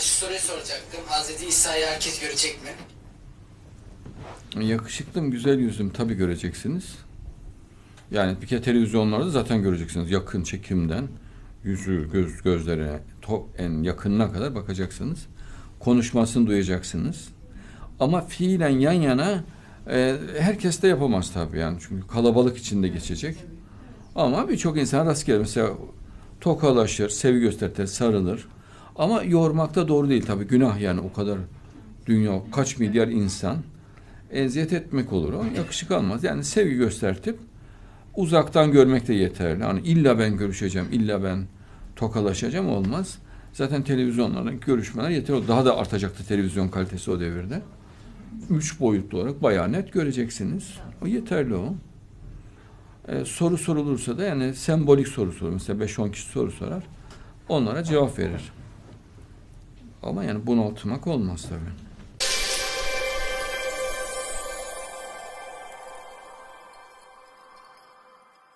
şu soruyu soracaktım. Hazreti İsa'yı herkes görecek mi? Yakışıklım, güzel yüzüm tabii göreceksiniz. Yani bir kere televizyonlarda zaten göreceksiniz. Yakın çekimden yüzü, göz, gözlere top en yakınına kadar bakacaksınız. Konuşmasını duyacaksınız. Ama fiilen yan yana e, herkes de yapamaz tabii yani. Çünkü kalabalık içinde geçecek. Ama birçok insan rastgele mesela tokalaşır, sevgi gösterir, sarılır. Ama yormak da doğru değil tabii. Günah yani o kadar dünya kaç milyar insan eziyet etmek olur o. Yakışık almaz. Yani sevgi göstertip uzaktan görmek de yeterli. Hani illa ben görüşeceğim, illa ben tokalaşacağım olmaz. Zaten televizyonlardaki görüşmeler yeter oldu. Daha da artacaktı televizyon kalitesi o devirde. Üç boyutlu olarak bayağı net göreceksiniz. O yeterli o. Ee, soru sorulursa da yani sembolik soru sorulur. Mesela 5-10 kişi soru sorar. Onlara cevap verir. Ama yani bunaltmak olmaz tabii.